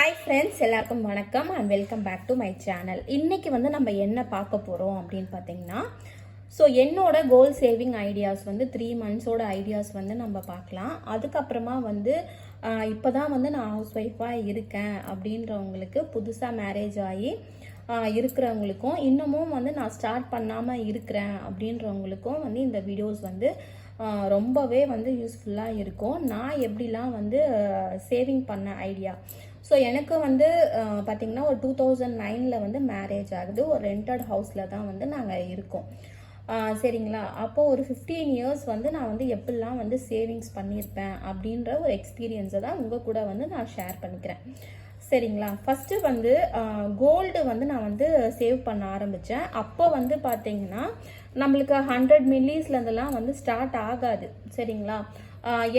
Hi friends எல்லாருக்கும் வணக்கம் and welcome back to my channel இன்றைக்கி வந்து நம்ம என்ன பார்க்க போகிறோம் அப்படின்னு பார்த்தீங்கன்னா ஸோ என்னோட கோல் சேவிங் ஐடியாஸ் வந்து த்ரீ மந்த்ஸோட ஐடியாஸ் வந்து நம்ம பார்க்கலாம். அதுக்கப்புறமா வந்து இப்போ தான் வந்து நான் ஹவுஸ் ஒய்ஃபாக இருக்கேன் அப்படின்றவங்களுக்கு புதுசாக மேரேஜ் ஆகி இருக்கிறவங்களுக்கும் இன்னமும் வந்து நான் ஸ்டார்ட் பண்ணாமல் இருக்கிறேன் அப்படின்றவங்களுக்கும் வந்து இந்த வீடியோஸ் வந்து ரொம்பவே வந்து யூஸ்ஃபுல்லாக இருக்கும். நான் எப்படிலாம் வந்து சேவிங் பண்ண ஐடியா ஸோ எனக்கு வந்து பார்த்திங்கன்னா பார்த்தீங்கன்னா ஒரு டூ தௌசண்ட் நைனில் வந்து மேரேஜ் ஆகுது. ஒரு ரெண்டட் ஹவுஸில் தான் வந்து நாங்கள் இருக்கோம். சரிங்களா? அப்போது ஒரு ஃபிஃப்டீன் இயர்ஸ் வந்து நான் வந்து எப்படிலாம் வந்து சேவிங்ஸ் பண்ணியிருப்பேன் அப்படின்ற ஒரு எக்ஸ்பீரியன்ஸை தான் உங்கள் கூட வந்து நான் ஷேர் பண்ணிக்கிறேன். சரிங்களா? ஃபஸ்ட்டு வந்து கோல்டு வந்து நான் வந்து சேவ் பண்ண ஆரம்பித்தேன் அப்போ வந்து பார்த்தீங்கன்னா நம்மளுக்கு ஹண்ட்ரட் மில்லிஸ்லேருந்துலாம் வந்து ஸ்டார்ட் ஆகாது. சரிங்களா?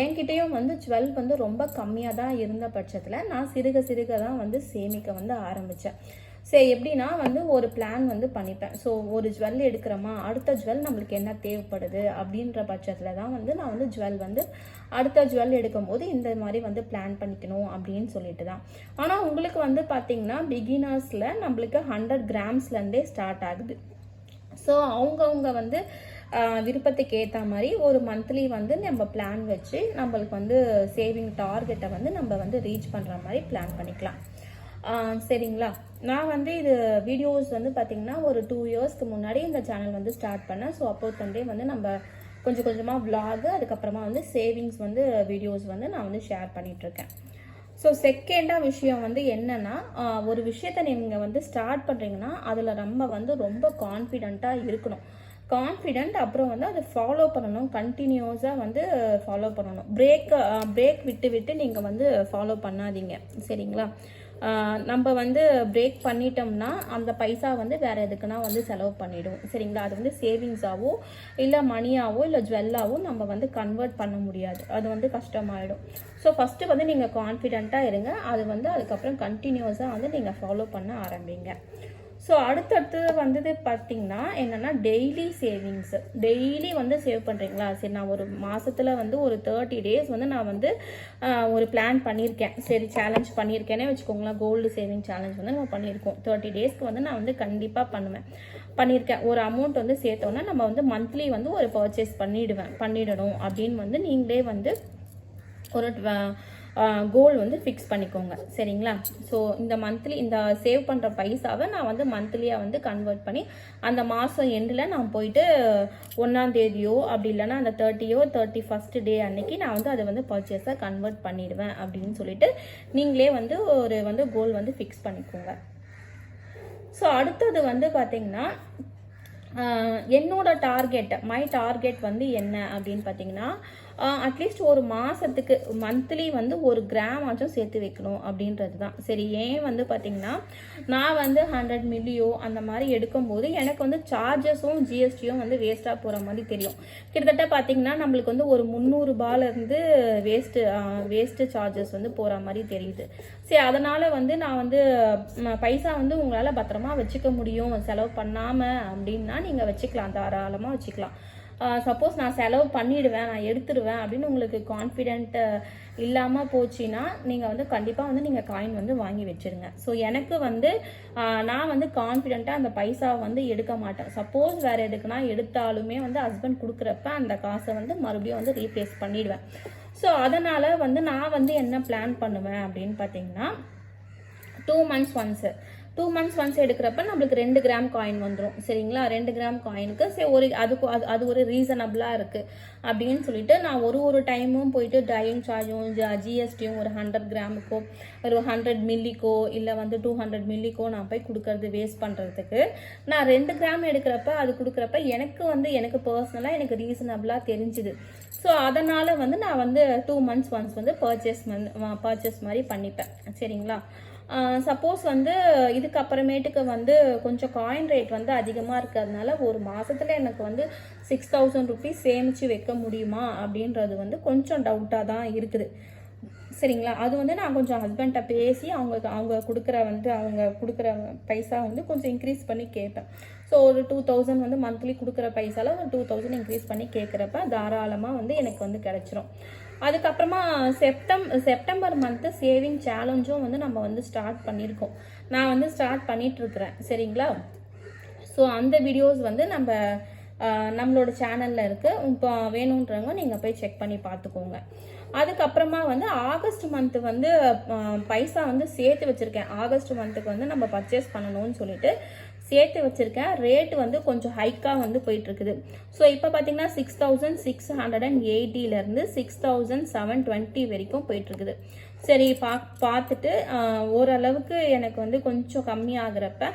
என்கிட்டயும் வந்து ஜுவல் வந்து ரொம்ப கம்மியாக தான் இருந்த பட்சத்தில் நான் சிறுக சிறுக தான் வந்து சேமிக்க வந்து ஆரம்பித்தேன் சரி எப்படின்னா வந்து ஒரு பிளான் வந்து பண்ணிப்பேன். ஸோ ஒரு ஜுவல் எடுக்கிறோமா? அடுத்த ஜுவல் நம்மளுக்கு என்ன தேவைப்படுது? அப்படின்ற பட்சத்தில் தான் வந்து நான் வந்து ஜுவல் வந்து அடுத்த ஜுவல் எடுக்கும்போது இந்த மாதிரி வந்து பிளான் பண்ணிக்கணும் அப்படின்னு சொல்லிட்டு தான் ஆனால் உங்களுக்கு வந்து பார்த்தீங்கன்னா பிகினர்ஸில் நம்மளுக்கு ஹண்ட்ரட் கிராம்ஸ்லேருந்தே ஸ்டார்ட் ஆகுது. ஸோ அவங்கவுங்க வந்து விருப்பத்துக்கு ஏற்ற மாதிரி ஒரு மந்த்லி வந்து நம்ம பிளான் வச்சு நம்மளுக்கு வந்து சேவிங் டார்கெட்டை வந்து நம்ம வந்து ரீச் பண்ணுற மாதிரி பிளான் பண்ணிக்கலாம். சரிங்களா? நான் வந்து இது வீடியோஸ் வந்து பார்த்திங்கன்னா ஒரு டூ இயர்ஸ்க்கு முன்னாடி இந்த சேனல் வந்து ஸ்டார்ட் பண்ணேன். ஸோ அப்போ தண்டே வந்து நம்ம கொஞ்சம் கொஞ்சமாக விலாகு அதுக்கப்புறமா வந்து சேவிங்ஸ் வந்து வீடியோஸ் வந்து நான் வந்து ஷேர் பண்ணிகிட்ருக்கேன் ஸோ செகண்டாக விஷயம் வந்து என்னென்னா ஒரு விஷயத்தை நீங்கள் வந்து ஸ்டார்ட் பண்ணுறீங்கன்னா அதில் நம்ம வந்து ரொம்ப கான்ஃபிடெண்ட்டாக இருக்கணும். கான்ஃபிடென்ட் அப்புறம் வந்து அதை ஃபாலோ பண்ணணும். கண்டினியூஸாக வந்து ஃபாலோ பண்ணணும். பிரேக் பிரேக் விட்டு விட்டு நீங்கள் வந்து ஃபாலோ பண்ணாதீங்க. சரிங்களா? நம்ம வந்து பிரேக் பண்ணிட்டோம்னா அந்த பைசா வந்து வேறு எதுக்குன்னா வந்து செலவு பண்ணிவிடும் சரிங்களா? அது வந்து சேவிங்ஸாகவோ இல்லை மணியாவோ இல்லை ஜுவல்லாவோ நம்ம வந்து கன்வெர்ட் பண்ண முடியாது. அது வந்து கஷ்டமாயிடும். ஸோ ஃபஸ்ட்டு வந்து நீங்கள் கான்ஃபிடெண்ட்டாக இருங்க. அது வந்து அதுக்கப்புறம் கண்டினியூஸாக வந்து நீங்கள் ஃபாலோ பண்ண ஆரம்பிங்க. ஸோ அடுத்தடுத்தது வந்தது பார்த்தீங்கன்னா என்னென்னா டெய்லி சேவிங்ஸு டெய்லி வந்து சேவ் பண்ணுறீங்களா சரி நான் ஒரு மாதத்தில் வந்து ஒரு தேர்ட்டி டேஸ் வந்து நான் வந்து ஒரு பிளான் பண்ணியிருக்கேன். சரி சேலஞ்ச் பண்ணியிருக்கேனே வச்சுக்கோங்களேன். கோல்டு சேவிங் சேலஞ்ச் வந்து நம்ம பண்ணியிருக்கோம். தேர்ட்டி டேஸ்க்கு வந்து நான் வந்து கண்டிப்பாக பண்ணுவேன். பண்ணியிருக்கேன். ஒரு அமௌண்ட் வந்து சேர்த்தோன்னா நம்ம வந்து மந்த்லி வந்து ஒரு பர்ச்சேஸ் பண்ணிடுவேன். பண்ணிடணும் அப்படின்னு வந்து நீங்களே வந்து ஒரு கோல் வந்து ஃபிக்ஸ் பண்ணிக்கோங்க. சரிங்களா? ஸோ இந்த மந்த்லி இந்த சேவ் பண்ணுற பைசாவை நான் வந்து மந்த்லியாக வந்து கன்வெர்ட் பண்ணி அந்த மாதம் எண்டில் நான் போயிட்டு ஒன்றாந்தேதியோ அப்படி இல்லைன்னா அந்த தேர்ட்டியோ தேர்ட்டி ஃபஸ்ட் டே அன்னைக்கு நான் வந்து அதை வந்து பர்ச்சேஸாக கன்வெர்ட் பண்ணிடுவேன் அப்படின்னு சொல்லிட்டு நீங்களே வந்து ஒரு வந்து கோல் வந்து ஃபிக்ஸ் பண்ணிக்கோங்க. ஸோ அடுத்தது வந்து பார்த்தீங்கன்னா என்னோட டார்கெட் மை டார்கெட் வந்து என்ன அப்படின்னு பார்த்தீங்கன்னா அட்லீஸ்ட் ஒரு மாதத்துக்கு மந்த்லி வந்து ஒரு கிராம் ஆச்சும் சேர்த்து வைக்கணும் அப்படின்றது தான் சரி ஏன் வந்து பார்த்தீங்கன்னா நான் வந்து ஹண்ட்ரட் மில்லியோ அந்த மாதிரி எடுக்கும்போது எனக்கு வந்து சார்ஜஸும் ஜிஎஸ்டியும் வந்து வேஸ்ட்டாக போகிற மாதிரி தெரியும். கிட்டத்தட்ட பார்த்தீங்கன்னா நம்மளுக்கு வந்து ஒரு முந்நூறுபாலேருந்து வேஸ்ட்டு வேஸ்ட்டு சார்ஜஸ் வந்து போகிற மாதிரி தெரியுது. சரி அதனால் வந்து நான் வந்து பைசா வந்து உங்களால் பத்திரமா வச்சுக்க முடியும். செலவு பண்ணாமல் அப்படின்னா நீங்கள் வச்சுக்கலாம் தாராளமாக வச்சுக்கலாம். சப்போஸ் நான் செலவு பண்ணிடுவேன் நான் எடுத்துடுவேன் அப்படின்னு உங்களுக்கு கான்ஃபிடென்ட்டு இல்லாமல் போச்சுன்னா நீங்கள் வந்து கண்டிப்பாக வந்து நீங்கள் காயின் வந்து வாங்கி வச்சிருங்க. ஸோ எனக்கு வந்து நான் வந்து கான்ஃபிடென்ட்டாக அந்த பைசாவை வந்து எடுக்க மாட்டேன். சப்போஸ் வேறு எதுக்குன்னா எடுத்தாலுமே வந்து ஹஸ்பண்ட் கொடுக்குறப்ப அந்த காசை வந்து மறுபடியும் வந்து ரீப்ளேஸ் பண்ணிடுவேன். ஸோ அதனால் வந்து நான் வந்து என்ன பிளான் பண்ணுவேன் அப்படின்னு பார்த்தீங்கன்னா two months once two months once எடுக்கிறப்ப நம்மளுக்கு ரெண்டு கிராம் காயின் வந்துடும் சரிங்களா? ரெண்டு கிராம் காயினுக்கு சரி ஒரு அதுக்கு அது அது ஒரு ரீசனபிளாக இருக்குது அப்படின்னு சொல்லிட்டு நான் ஒரு ஒரு டைமும் போயிட்டு ட்ரைவிங் சார்ஜும் ஜிஎஸ்டியும் ஒரு ஹண்ட்ரட் கிராமுக்கோ ஒரு ஹண்ட்ரட் மில்லிக்கோ இல்லை வந்து டூ ஹண்ட்ரட் மில்லிக்கோ நான் போய் கொடுக்கறது வேஸ்ட் பண்ணுறதுக்கு நான் ரெண்டு கிராம் எடுக்கிறப்ப அது கொடுக்குறப்ப எனக்கு வந்து எனக்கு பர்சனலாக எனக்கு ரீசனபிளாக தெரிஞ்சுது. ஸோ அதனால் வந்து நான் வந்து டூ மந்த்ஸ் ஒன்ஸ் வந்து பர்ச்சேஸ் பர்ச்சேஸ் மாதிரி பண்ணிப்பேன். சரிங்களா? சப்போஸ் வந்து இதுக்கப்புறமேட்டுக்கு வந்து கொஞ்சம் காயின் ரேட் வந்து அதிகமாக இருக்கிறதுனால ஒரு மாதத்தில் எனக்கு வந்து சிக்ஸ் தௌசண்ட் ருபீஸ் சேமித்து வைக்க முடியுமா அப்படின்றது வந்து கொஞ்சம் டவுட்டாக தான் இருக்குது. சரிங்களா? அது வந்து நான் கொஞ்சம் ஹஸ்பண்ட்டை பேசி அவங்க அவங்க கொடுக்குற வந்து அவங்க கொடுக்குற பைசா வந்து கொஞ்சம் இன்க்ரீஸ் பண்ணி கேட்பேன். ஸோ ஒரு டூ தௌசண்ட் வந்து மந்த்லி கொடுக்குற பைசால ஒரு டூ தௌசண்ட் இன்க்ரீஸ் பண்ணி கேட்குறப்ப தாராளமாக வந்து எனக்கு வந்து கிடச்சிரும். அதுக்கப்புறமா செப்டம் செப்டம்பர் மந்த்து சேவிங் சேலஞ்சும் வந்து நம்ம வந்து ஸ்டார்ட் பண்ணியிருக்கோம். நான் வந்து ஸ்டார்ட் பண்ணிகிட்ருக்குறேன் சரிங்களா? ஸோ அந்த வீடியோஸ் வந்து நம்ம நம்மளோட சேனலில் இருக்குது இப்போ வேணுன்றவங்க நீங்கள் போய் செக் பண்ணி பார்த்துக்கோங்க. அதுக்கப்புறமா வந்து ஆகஸ்ட் மந்த்து வந்து பைசா வந்து சேர்த்து வச்சுருக்கேன். ஆகஸ்ட் மந்த்துக்கு வந்து நம்ம பர்ச்சேஸ் பண்ணணும்னு சொல்லிட்டு சேர்த்து வச்சுருக்கேன் ரேட் வந்து கொஞ்சம் ஹைக்காக வந்து போயிட்டுருக்குது. ஸோ இப்போ பார்த்தீங்கன்னா six thousand six hundred and எயிட்டிலேருந்து six thousand seven twenty வரைக்கும் போயிட்டுருக்குது. சரி பா பார்த்துட்டு ஓரளவுக்கு எனக்கு வந்து கொஞ்சம் கம்மியாகிறப்ப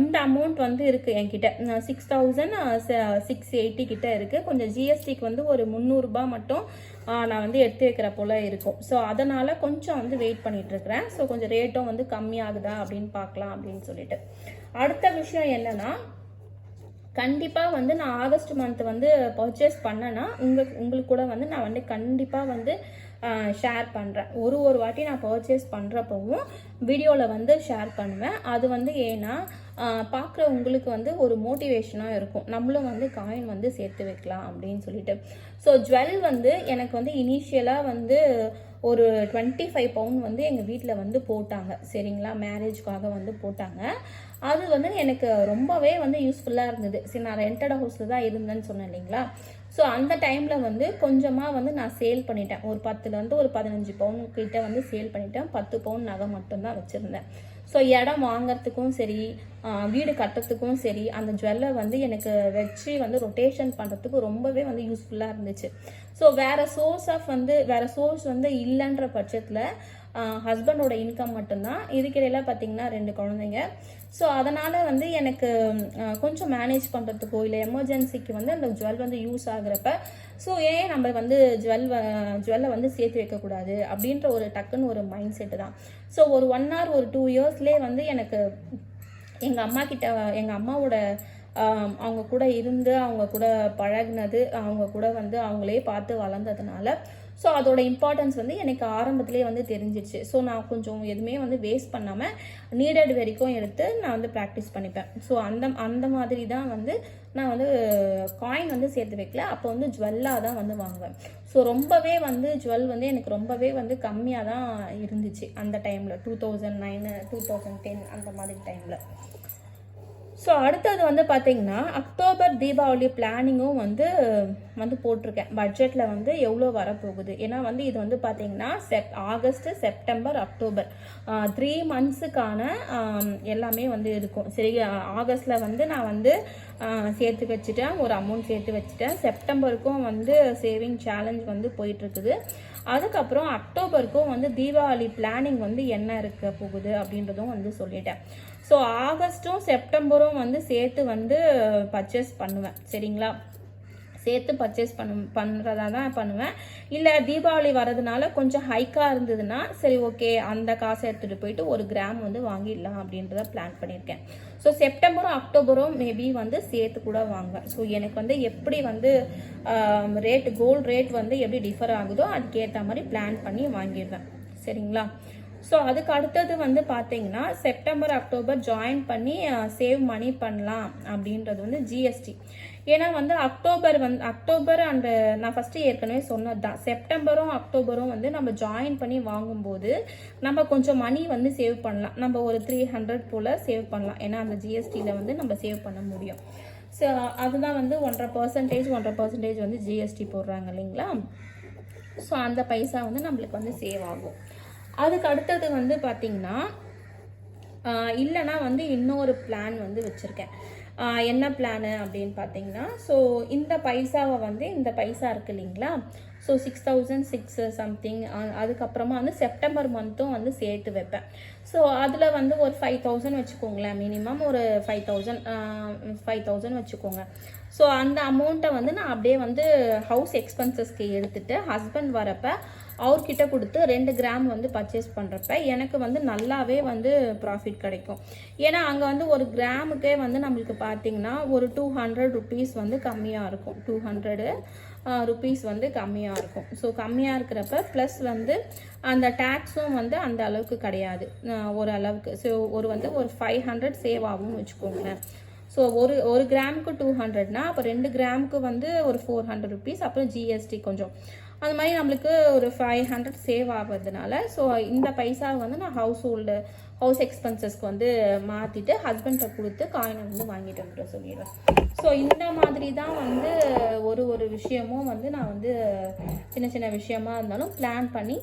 இந்த அமௌண்ட் வந்து இருக்குது என்கிட்ட. சிக்ஸ் தௌசண்ட் சிக்ஸ் எயிட்டி கிட்ட இருக்குது கொஞ்சம் ஜிஎஸ்டிக்கு வந்து ஒரு முந்நூறுரூபா மட்டும் நான் வந்து எடுத்து வைக்கிற போல் இருக்கும். ஸோ அதனால் கொஞ்சம் வந்து வெயிட் பண்ணிகிட்ருக்கிறேன் ஸோ கொஞ்சம் ரேட்டும் வந்து கம்மியாகுதா அப்படின்னு பார்க்கலாம் அப்படின்னு சொல்லிட்டு. அடுத்த விஷயம் என்னன்னா கண்டிப்பாக வந்து நான் ஆகஸ்ட் மந்த் வந்து பர்ச்சேஸ் பண்ணேன்னா உங்கள் உங்களுக்கு கூட வந்து நான் வந்து கண்டிப்பாக வந்து ஷேர் பண்ணுறேன் ஒரு ஒரு வாட்டி நான் பர்ச்சேஸ் பண்ணுறப்பவும் வீடியோவில் வந்து ஷேர் பண்ணுவேன். அது வந்து ஏன்னா பார்க்குற உங்களுக்கு வந்து ஒரு மோட்டிவேஷனாக இருக்கும். நம்மளும் வந்து காயின் வந்து சேர்த்து வைக்கலாம் அப்படின்னு சொல்லிட்டு. ஸோ ஜுவல் வந்து எனக்கு வந்து இனிஷியலாக வந்து ஒரு டுவெண்ட்டி ஃபைவ் பவுண்ட் வந்து எங்கள் வீட்டில் வந்து போட்டாங்க. சரிங்களா? மேரேஜ்க்காக வந்து போட்டாங்க. அது வந்து எனக்கு ரொம்பவே வந்து யூஸ்ஃபுல்லாக இருந்தது. சரி நான் ரெண்டட் ஹவுஸில் தான் இருந்தேன்னு சொன்னேன் இல்லைங்களா? ஸோ அந்த டைமில் வந்து கொஞ்சமாக வந்து நான் சேல் பண்ணிட்டேன். ஒரு பத்துலேருந்து ஒரு பதினஞ்சு பவுன் கிட்ட வந்து சேல் பண்ணிட்டேன். பத்து பவுன் நகை மட்டும்தான் வச்சுருந்தேன். ஸோ இடம் வாங்கிறதுக்கும் சரி வீடு கட்டுறதுக்கும் சரி அந்த ஜுவல்லை வந்து எனக்கு வச்சு வந்து ரொட்டேஷன் பண்ணுறதுக்கு ரொம்பவே வந்து யூஸ்ஃபுல்லாக இருந்துச்சு. ஸோ வேறு சோர்ஸ் ஆஃப் வந்து வேறு சோர்ஸ் வந்து இல்லைன்ற பட்சத்தில் ஹஸ்பண்டோட இன்கம் மட்டும்தான். இதுக்கிடையில் பார்த்தீங்கன்னா ரெண்டு குழந்தைங்க. ஸோ அதனால் வந்து எனக்கு கொஞ்சம் மேனேஜ் பண்ணுறதுக்கோ இல்லை எமர்ஜென்சிக்கு வந்து அந்த ஜுவல் வந்து யூஸ் ஆகுறப்ப ஸோ ஏன் நம்ம வந்து ஜுவல் ஜுவல்லை வந்து சேர்த்து வைக்கக்கூடாது அப்படின்ற ஒரு டக்குன்னு ஒரு மைண்ட் செட்டு தான். ஸோ ஒரு ஒன் ஆர் ஒரு டூ இயர்ஸ்லேயே வந்து எனக்கு எங்கள் அம்மா கிட்ட எங்கள் அம்மாவோட அவங்க கூட இருந்து அவங்க கூட பழகுனது அவங்க கூட வந்து அவங்களே பார்த்து வளர்ந்ததுனால ஸோ அதோட இம்பார்ட்டன்ஸ் வந்து எனக்கு ஆரம்பத்திலே வந்து தெரிஞ்சிச்சு ஸோ நான் கொஞ்சம் எதுவுமே வந்து வேஸ்ட் பண்ணாமல் நீடட் வரைக்கும் எடுத்து நான் வந்து ப்ராக்டிஸ் பண்ணிப்பேன். ஸோ அந்த அந்த மாதிரி தான் வந்து நான் வந்து காயின் வந்து சேர்த்து வைக்கல. அப்போ வந்து ஜுவல்லாக தான் வந்து வாங்குவேன். ஸோ ரொம்பவே வந்து ஜுவல் வந்து எனக்கு ரொம்பவே வந்து கம்மியாக தான் இருந்துச்சு அந்த டைமில் two thousand nine two thousand ten அந்த மாதிரி டைமில் ஸோ அடுத்தது வந்து பார்த்தீங்கன்னா அக்டோபர் தீபாவளி பிளானிங்கும் வந்து வந்து போட்டிருக்கேன். பட்ஜெட்டில் வந்து எவ்வளோ வரப்போகுது? ஏன்னா வந்து இது வந்து பார்த்தீங்கன்னா Sep August September October. Three மந்த்ஸுக்கான எல்லாமே வந்து இருக்கும். சரி ஆகஸ்டில் வந்து நான் வந்து சேர்த்து வச்சுட்டேன். ஒரு அமௌண்ட் சேர்த்து வச்சுட்டேன். செப்டம்பருக்கும் வந்து சேவிங் சேலஞ்ச் வந்து போயிட்டுருக்குது. அதுக்கப்புறம் அக்டோபருக்கும் வந்து தீபாவளி பிளானிங் வந்து என்ன இருக்க போகுது அப்படின்றதும் வந்து சொல்லிட்டேன். ஸோ ஆகஸ்ட்டும் செப்டம்பரும் வந்து சேர்த்து வந்து பர்ச்சேஸ் பண்ணுவேன். சரிங்களா? சேர்த்து பர்ச்சேஸ் பண்ண பண்ணுறதா தான் பண்ணுவேன். இல்லை தீபாவளி வரதுனால கொஞ்சம் ஹைக்காக இருந்ததுன்னா சரி ஓகே அந்த காசை எடுத்துகிட்டு போயிட்டு ஒரு கிராம் வந்து வாங்கிடலாம் அப்படின்றத பிளான் பண்ணியிருக்கேன். ஸோ செப்டம்பரும் அக்டோபரும் மேபி வந்து சேர்த்து கூட வாங்குவேன். ஸோ எனக்கு வந்து எப்படி வந்து ரேட் கோல்டு ரேட் வந்து எப்படி டிஃபர் ஆகுதோ அதுக்கேற்ற மாதிரி பிளான் பண்ணி வாங்கிடுவேன். சரிங்களா? ஸோ அதுக்கு அடுத்தது வந்து பார்த்தீங்கன்னா செப்டம்பர் அக்டோபர் ஜாயின் பண்ணி சேவ் மணி பண்ணலாம் அப்படின்றது வந்து ஜிஎஸ்டி ஏன்னா வந்து அக்டோபர் வந்து அக்டோபர் அண்ட் நான் ஃபஸ்ட்டு ஏற்கனவே சொன்னது தான் செப்டம்பரும் அக்டோபரும் வந்து நம்ம ஜாயின் பண்ணி வாங்கும்போது நம்ம கொஞ்சம் மணி வந்து சேவ் பண்ணலாம். நம்ம ஒரு த்ரீ ஹண்ட்ரட் போல் சேவ் பண்ணலாம். ஏன்னா அந்த ஜிஎஸ்டியில் வந்து நம்ம சேவ் பண்ண முடியும். ஸோ அதுதான் வந்து ஒன்றரை பர்சன்டேஜ் ஒன்றரை பர்சன்டேஜ் வந்து ஜிஎஸ்டி போடுறாங்க இல்லைங்களா? ஸோ அந்த பைசா வந்து நம்மளுக்கு வந்து சேவ் ஆகும். அதுக்கு அடுத்தது வந்து பார்த்திங்கன்னா இல்லைனா இல்லைன்னா வந்து இன்னொரு பிளான் வந்து வச்சுருக்கேன். என்ன பிளானு அப்படின்னு பார்த்தீங்கன்னா ஸோ இந்த பைசாவை வந்து இந்த பைசா இருக்கு இல்லைங்களா? So six thousand six something அதுக்கப்புறமா வந்து செப்டம்பர் மந்த்தும் வந்து சேர்த்து வைப்பேன். ஸோ அதில் வந்து ஒரு ஃபைவ் தௌசண்ட் வச்சுக்கோங்களேன் மினிமம் ஒரு ஃபைவ் தௌசண்ட் ஃபைவ் தௌசண்ட் வச்சுக்கோங்க. ஸோ அந்த அமௌண்ட்டை வந்து நான் அப்படியே வந்து ஹவுஸ் எக்ஸ்பென்சஸ்க்கு எடுத்துகிட்டு ஹஸ்பண்ட் வரப்போ அவர்கிட்ட கொடுத்து ரெண்டு கிராம் வந்து பர்ச்சேஸ் பண்ணுறப்ப எனக்கு வந்து நல்லாவே வந்து ப்ராஃபிட் கிடைக்கும். ஏன்னா அங்கே வந்து ஒரு கிராமுக்கே வந்து நம்மளுக்கு பார்த்தீங்கன்னா ஒரு டூ ஹண்ட்ரட் ருபீஸ் வந்து கம்மியாக இருக்கும். டூ ஹண்ட்ரடு ருபீஸ் வந்து கம்மியாக இருக்கும். ஸோ கம்மியாக இருக்கிறப்ப ப்ளஸ் வந்து அந்த டேக்ஸும் வந்து அந்த அளவுக்கு கிடையாது. ஒரு அளவுக்கு. ஸோ ஒரு வந்து ஒரு ஃபைவ் ஹண்ட்ரட் சேவ் ஆகும்னு வச்சுக்கோங்களேன். ஸோ ஒரு ஒரு கிராமுக்கு டூ ஹண்ட்ரட்னா அப்போ ரெண்டு கிராமுக்கு வந்து ஒரு ஃபோர் ஹண்ட்ரட் ருபீஸ் அப்புறம் ஜிஎஸ்டி கொஞ்சம். அந்த மாதிரி நம்மளுக்கு ஒரு ஃபைவ் ஹண்ட்ரட் சேவ் ஆகிறதுனால ஸோ இந்த பைசா வந்து நான் ஹவுஸ் ஹோல்டு ஹவுஸ் எக்ஸ்பென்சஸ்க்கு வந்து மாற்றிட்டு ஹஸ்பண்ட்டை கொடுத்து காயினை வந்து வாங்கிட்டு வந்துட்டு சொல்லிடுவேன் ஸோ இந்த மாதிரி தான் வந்து ஒரு ஒரு விஷயமும் வந்து நான் வந்து சின்ன சின்ன விஷயமா இருந்தாலும் பிளான் பண்ணி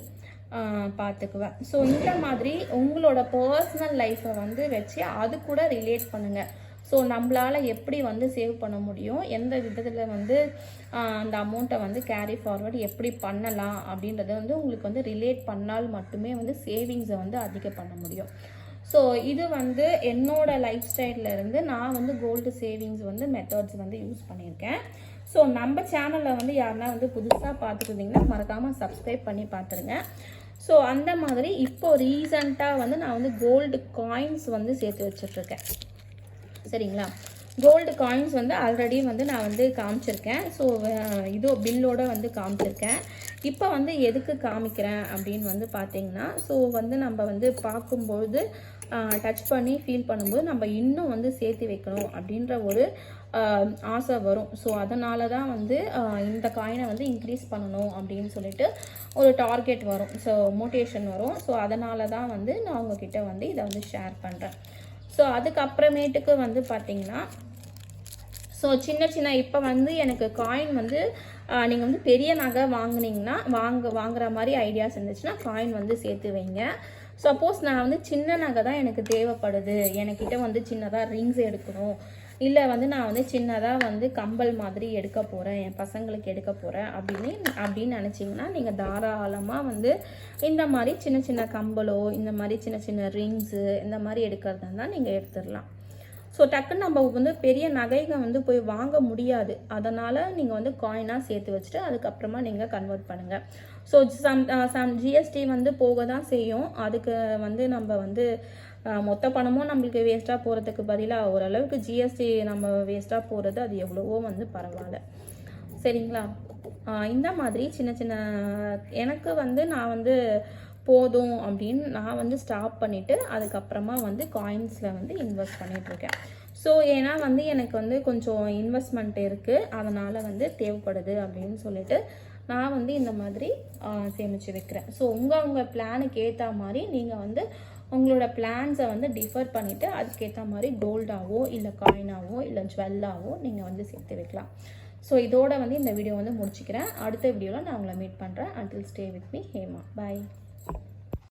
பார்த்துக்குவேன் ஸோ இந்த மாதிரி உங்களோட பர்சனல் லைஃப்பை வந்து வச்சு அது கூட ரிலேட் பண்ணுங்கள் ஸோ நம்மளால் எப்படி வந்து சேவ் பண்ண முடியும்? எந்த விதத்தில் வந்து அந்த அமௌண்ட்டை வந்து கேரி ஃபார்வர்டு எப்படி பண்ணலாம்? அப்படின்றத வந்து உங்களுக்கு வந்து ரிலேட் பண்ணால் மட்டுமே வந்து சேவிங்ஸை வந்து அதிகம் பண்ண முடியும். ஸோ இது வந்து என்னோடய லைஃப் ஸ்டைலில் நான் வந்து கோல்டு சேவிங்ஸ் வந்து மெத்தட்ஸ் வந்து யூஸ் பண்ணியிருக்கேன். ஸோ நம்ம சேனலில் வந்து யாருன்னா வந்து புதுசாக பார்த்துருந்தீங்கன்னா மறக்காமல் சப்ஸ்கிரைப் பண்ணி பார்த்துருங்க. ஸோ அந்த மாதிரி இப்போது ரீசண்டாக வந்து நான் வந்து கோல்டு காயின்ஸ் வந்து சேர்த்து வச்சிட்ருக்கேன் சரிங்களா? கோல்டு காயின்ஸ் வந்து ஆல்ரெடி வந்து நான் வந்து காமிச்சிருக்கேன். ஸோ இது பில்லோட வந்து காமிச்சிருக்கேன். இப்போ வந்து எதுக்கு காமிக்கிறேன் அப்படின்னு வந்து பார்த்தீங்கன்னா ஸோ வந்து நம்ம வந்து பார்க்கும்பொழுது டச் பண்ணி ஃபீல் பண்ணும்போது நம்ம இன்னும் வந்து சேர்த்து வைக்கணும் அப்படின்ற ஒரு ஆசை வரும். ஸோ அதனால தான் வந்து இந்த காயினை வந்து இன்க்ரீஸ் பண்ணணும் அப்படின்னு சொல்லிட்டு ஒரு டார்கெட் வரும். ஸோ மோட்டிவேஷன் வரும். ஸோ அதனால தான் வந்து நான் உங்ககிட்ட வந்து இதை வந்து ஷேர் பண்ணுறேன் ஸோ அதுக்கப்புறமேட்டுக்கு வந்து பார்த்தீங்கன்னா ஸோ சின்ன சின்ன இப்போ வந்து எனக்கு காயின் வந்து நீங்கள் வந்து பெரிய நகை வாங்கினீங்கன்னா வாங்க வாங்குற மாதிரி ஐடியாஸ் இருந்துச்சுன்னா காயின் வந்து சேர்த்து வைங்க. சப்போஸ் நான் வந்து சின்ன நகை தான் எனக்கு தேவைப்படுது. எனக்கிட்ட வந்து சின்னதாக ரிங்ஸ் எடுக்கணும். இல்லை வந்து நான் வந்து சின்னதாக வந்து கம்பல் மாதிரி எடுக்க போகிறேன் என் பசங்களுக்கு எடுக்க போகிறேன் அப்படின்னு அப்படின்னு நினச்சிங்கன்னா நீங்கள் தாராளமாக வந்து இந்த மாதிரி சின்ன சின்ன கம்பலோ இந்த மாதிரி சின்ன சின்ன ரிங்ஸு இந்த மாதிரி எடுக்கிறதா இருந்தால் நீங்கள் எடுத்துடலாம். ஸோ டக்குன்னு நம்ம வந்து பெரிய நகைகள் வந்து போய் வாங்க முடியாது. அதனால் நீங்கள் வந்து காயினாக சேர்த்து வச்சுட்டு அதுக்கப்புறமா நீங்கள் கன்வெர்ட் பண்ணுங்கள் ஸோ சம் சம் ஜிஎஸ்டி வந்து போக தான் செய்யும். அதுக்கு வந்து நம்ம வந்து மொத்த பணமும் நம்மளுக்கு வேஸ்ட்டாக போகிறதுக்கு பதிலாக ஓரளவுக்கு ஜிஎஸ்டி நம்ம வேஸ்ட்டாக போகிறது அது எவ்வளவோ வந்து பரவாயில்ல. சரிங்களா? இந்த மாதிரி சின்ன சின்ன எனக்கு வந்து நான் வந்து போதும் அப்படின்னு நான் வந்து ஸ்டாப் பண்ணிவிட்டு அதுக்கப்புறமா வந்து காயின்ஸில் வந்து இன்வெஸ்ட் பண்ணிகிட்ருக்கேன் ஸோ ஏன்னா வந்து எனக்கு வந்து கொஞ்சம் இன்வெஸ்ட்மெண்ட் இருக்குது அதனால் வந்து தேவைப்படுது அப்படின்னு சொல்லிட்டு நான் வந்து இந்த மாதிரி சேமித்து வைக்கிறேன். ஸோ உங்கள் உங்கள் பிளானுக்கு ஏற்ற மாதிரி நீங்கள் வந்து உங்களோட பிளான்ஸை வந்து டிஃபர் பண்ணிவிட்டு அதுக்கேற்ற மாதிரி கோல்டாவோ இல்லை காயினாவோ இல்லை ஜுவல்லாவோ நீங்கள் வந்து சேர்த்து வைக்கலாம். ஸோ இதோட வந்து இந்த வீடியோ வந்து முடிச்சுக்கிறேன். அடுத்த வீடியோவில் நான் உங்களை மீட் பண்ணுறேன் until stay with me Hema. Bye